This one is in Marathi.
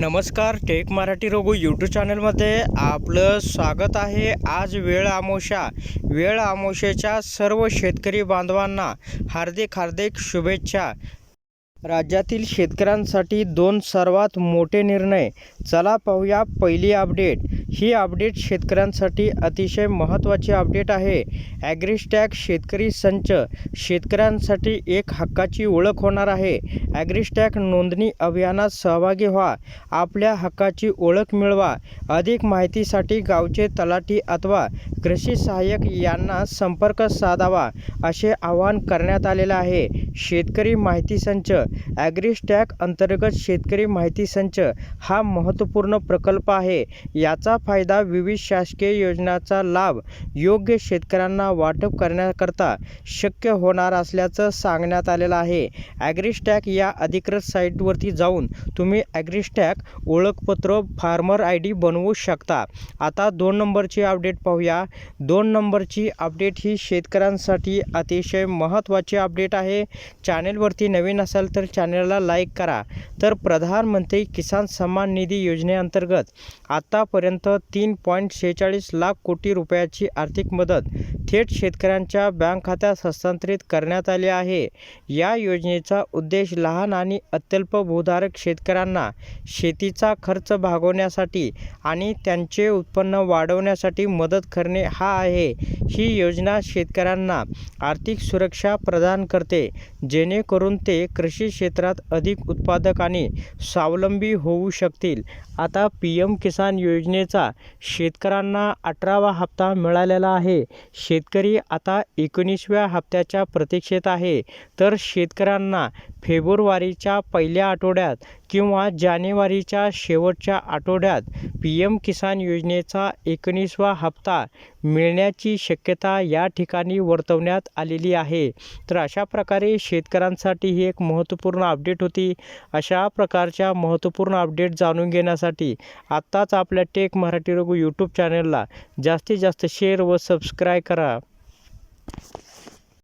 नमस्कार टेक मराठी रघु यूट्यूब चॅनलमध्ये आपलं स्वागत आहे. आज वेळ आमोशा. वेळ आमोशेच्या सर्व शेतकरी बांधवांना हार्दिक हार्दिक शुभेच्छा. राज्यातील शेतकऱ्यांसाठी दोन सर्वात मोठे निर्णय. चला पाहूया पहिली अपडेट ही अपडेट शेतकऱ्यांसाठी अतिशय महत्त्वाची अपडेट आहे. ॲग्रिस्टॅग शेतकरी संच शेतकऱ्यांसाठी एक हक्काची ओळख होणार आहे. ॲग्रिस्टॅग नोंदणी अभियानात सहभागी व्हा. आपल्या हक्काची ओळख मिळवा. अधिक माहितीसाठी गावचे तलाठी अथवा कृषी सहाय्यक यांना संपर्क साधावा असे आवाहन करण्यात आलेलं आहे. शेतकरी माहिती संच ॲग्रिस्टॅग अंतर्गत शेतकरी माहिती संच हा महत्त्वपूर्ण प्रकल्प आहे. याचा फायदा विविध शासकीय योजनांचा लाभ योग्य शेतकऱ्यांना वाटप करण्याकरता शक्य होणार असल्याचं सांगण्यात आलेलं आहे. ॲग्रिस्टॅक या अधिकृत साईटवरती जाऊन तुम्ही ॲग्रिस्टॅक ओळखपत्र फार्मर आय डी बनवू शकता. आता दोन नंबरची अपडेट पाहूया. दोन नंबरची अपडेट ही शेतकऱ्यांसाठी अतिशय महत्त्वाची अपडेट आहे. चॅनेलवरती नवीन असाल तर चॅनेलला लाईक करा. तर प्रधानमंत्री किसान सन्मान निधी योजनेअंतर्गत तीन पॉईंट शेहेचाळीस लाख कोटी रुपयाची आर्थिक मदत थेट शेतकऱ्यांच्या बँक खात्यात हस्तांतरित करण्यात आली आहे. या योजनेचा उद्देश लहान आणि अत्यल्प भूधारक शेतकऱ्यांना शेतीचा खर्च भागवण्यासाठी आणि त्यांचे उत्पन्न वाढवण्यासाठी मदत करणे हा आहे. ही योजना शेतकऱ्यांना आर्थिक सुरक्षा प्रदान करते जेणेकरून ते कृषी क्षेत्रात अधिक उत्पादक आणि स्वावलंबी होऊ शकतील. आता पी एम किसान योजनेचा शेतकऱ्यांना अठरावा हप्ता मिळालेला आहे. शेतकरी आता एकोणीसव्या हप्त्याच्या प्रतीक्षेत आहे. तर शेतकऱ्यांना फेब्रुवारीच्या पहिल्या आठवड्यात किंवा जानेवारीच्या शेवटच्या आठवड्यात पी एम किसान योजनेचा एकोणीसवा हप्ता मिळण्याची शक्यता या ठिकाणी वर्तवण्यात आलेली आहे. तर अशा प्रकारे शेतकऱ्यांसाठी ही एक महत्त्वपूर्ण अपडेट होती. अशा प्रकारच्या महत्त्वपूर्ण अपडेट जाणून घेण्यासाठी आत्ताच आपल्या टेक मराठी रघु यूट्यूब चॅनलला जास्तीत जास्त शेअर व सबस्क्राईब करा.